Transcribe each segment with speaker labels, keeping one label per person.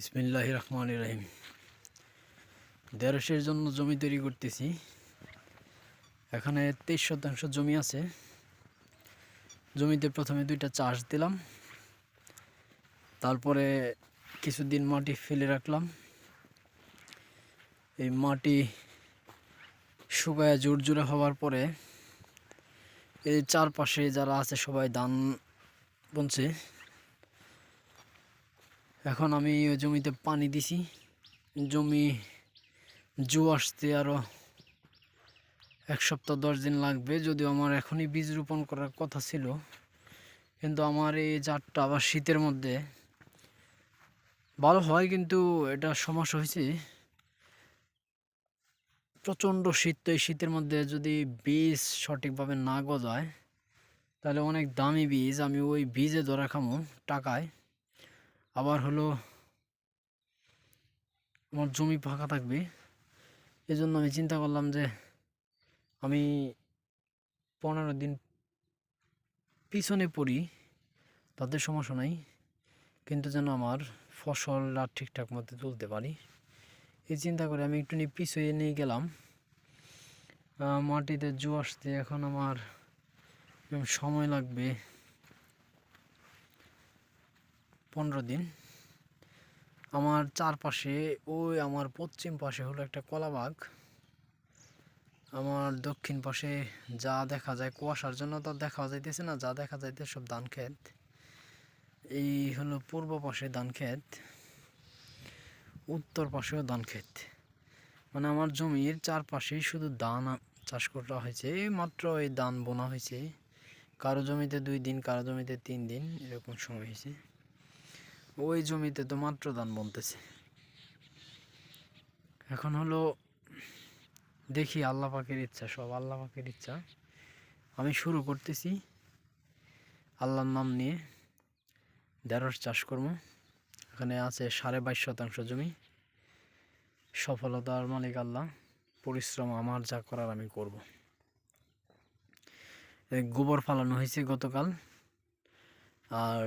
Speaker 1: বিসমিল্লাহ রহমান রহিম দেড়শের জন্য জমি তৈরি করতেছি। এখানে তেইশ শতাংশ জমি আছে। জমিতে প্রথমে দুইটা চাষ দিলাম। তারপরে কিছুদিন মাটি ফেলে রাখলাম। এই মাটি শুকায় জোরজোরে হওয়ার পরে এই চারপাশে যারা আছে সবাই ধান বুনছে। এখন আমি ওই জমিতে পানি দিছি। জমি, জু আসতে আরও এক সপ্তাহ, দশ দিন লাগবে। যদিও আমার এখনই বীজ রোপণ করার কথা ছিল, কিন্তু আমার এই জাতটা আবার শীতের মধ্যে ভালো হয়, কিন্তু এটা সমস্যা হয়েছে। প্রচণ্ড শীত, তো এই শীতের মধ্যে যদি বীজ সঠিকভাবে না গজায়, তাহলে অনেক দামি বীজ, আমি ওই বীজে ধরা খামো টাকায়। আবার হলো আমার জমি ফাঁকা থাকবে। এই জন্য আমি চিন্তা করলাম যে আমি পনেরো দিন পিছনে পড়ি তাদের সমস্যা নাই। কিন্তু যেন আমার ফসলটা ঠিকঠাক মতো তুলতে পারি। এই চিন্তা করে আমি একটু নিয়ে পিছিয়ে নিয়ে গেলাম। মাটিতে জু আসতে এখন আমার সময় লাগবে। পনেরো দিন। আমার চারপাশে, ওই আমার পশ্চিম পাশে হলো একটা কলাবাগ। আমার দক্ষিণ পাশে যা দেখা যায় কুয়াশার জন্য তো দেখা যাইতেছে না, যা দেখা যাইতে সব ধান ক্ষেত। এই হলো পূর্ব পাশে ধান ক্ষেত, উত্তর পাশেও ধান ক্ষেত। মানে আমার জমির চারপাশেই শুধু ধান চাষ করা হয়েছে মাত্র এই ধান বোনা হয়েছে। কারও জমিতে দুই দিন, কারও জমিতে তিন দিন, এরকম সময় হয়েছে। ওই জমিতে তো মাত্র ধান বলতেছে এখন হলো দেখি আল্লাহ পাকের ইচ্ছা, সব আল্লাহ পাকের ইচ্ছা। আমি শুরু করতেছি আল্লাহর নাম নিয়ে ঢেঁড়স চাষ করব। এখানে আছে সাড়ে বাইশ শতাংশ জমি। সফলতার মালিক আল্লাহ, পরিশ্রম আমার যা করার আমি করব। গোবর ফালানো হয়েছে গতকাল। আর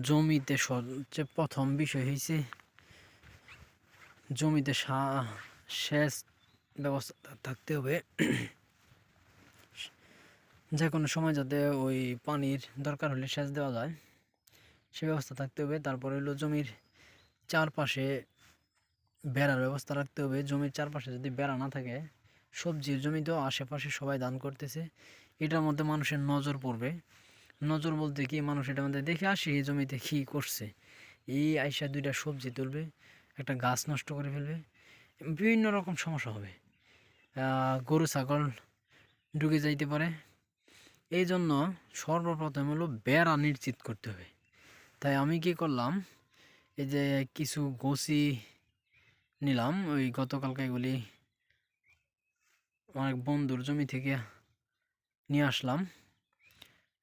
Speaker 1: জমিতে সবচেয়ে প্রথম বিষয় হয়েছে জমিতে সেচ ব্যবস্থা থাকতে হবে। যে কোনো সময় যাতে ওই পানির দরকার হলে সেচ দেওয়া যায়, সে ব্যবস্থা থাকতে হবে। তারপরে হলো জমির চারপাশে বেড়ার ব্যবস্থা রাখতে হবে। জমির চারপাশে যদি বেড়া না থাকে, সবজির জমিতেও আশেপাশে সবাই দান করতেছে। এটার মধ্যে মানুষের নজর পড়বে। নজর বলতে কি, মানুষ এটা মধ্যে দেখে আসে, এই জমিতে কী করছে? এই আইসা দুইটা সবজি তুলবে, একটা গাছ নষ্ট করে ফেলবে, বিভিন্ন রকম সমস্যা হবে। গরু, ছাগল ঢুকে যাইতে পারে। এই জন্য সর্বপ্রথম হলো বেড়া নিশ্চিত করতে হবে। তাই আমি কি করলাম, এই যে কিছু গোসি নিলাম, ওই গতকালকে এগুলি অনেক বন্ধুর জমি থেকে নিয়ে আসলাম।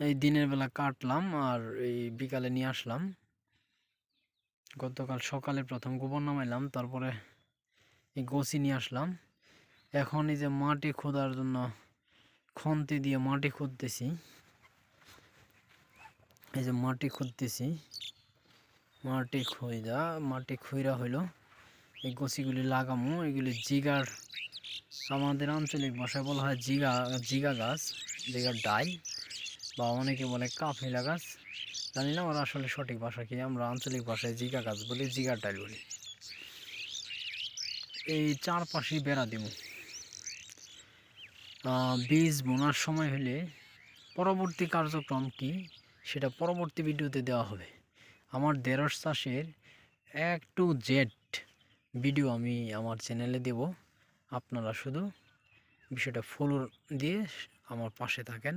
Speaker 1: এই দিনের বেলা কাটলাম আর এই বিকালে নিয়ে আসলাম। গতকাল সকালে প্রথম গোবর নামাইলাম, তারপরে এই গোসি নিয়ে আসলাম। এখন এই যে মাটি খোদার জন্য খন্তি দিয়ে মাটি খুঁড়তেছি এই যে মাটি খুঁড়তেছি মাটি খুঁড়া মাটি খুঁড়া হইল এই গছিগুলি লাগামো, এগুলি জিগার আমাদের আঞ্চলিক ভাষায় বলা হয় জিগা জিগা গাছ জিগার ডাই। বা অনেকে বলে কাফিলা গাছ। জানি না ওরা আসলে সঠিক ভাষা কি, আমরা আঞ্চলিক ভাষায় জিগা গাছ বলি জিগার ডাল বলি। এই চারপাশে বেড়া দিব। বীজ বোনার সময় হলে পরবর্তী কার্যক্রম কি, সেটা পরবর্তী ভিডিওতে দেওয়া হবে। আমার দেড়শ চাষের এক টু জেড ভিডিও আমি আমার চ্যানেলে দেব। আপনারা শুধু বিষয়টা ফলো দিয়ে আমার পাশে থাকেন।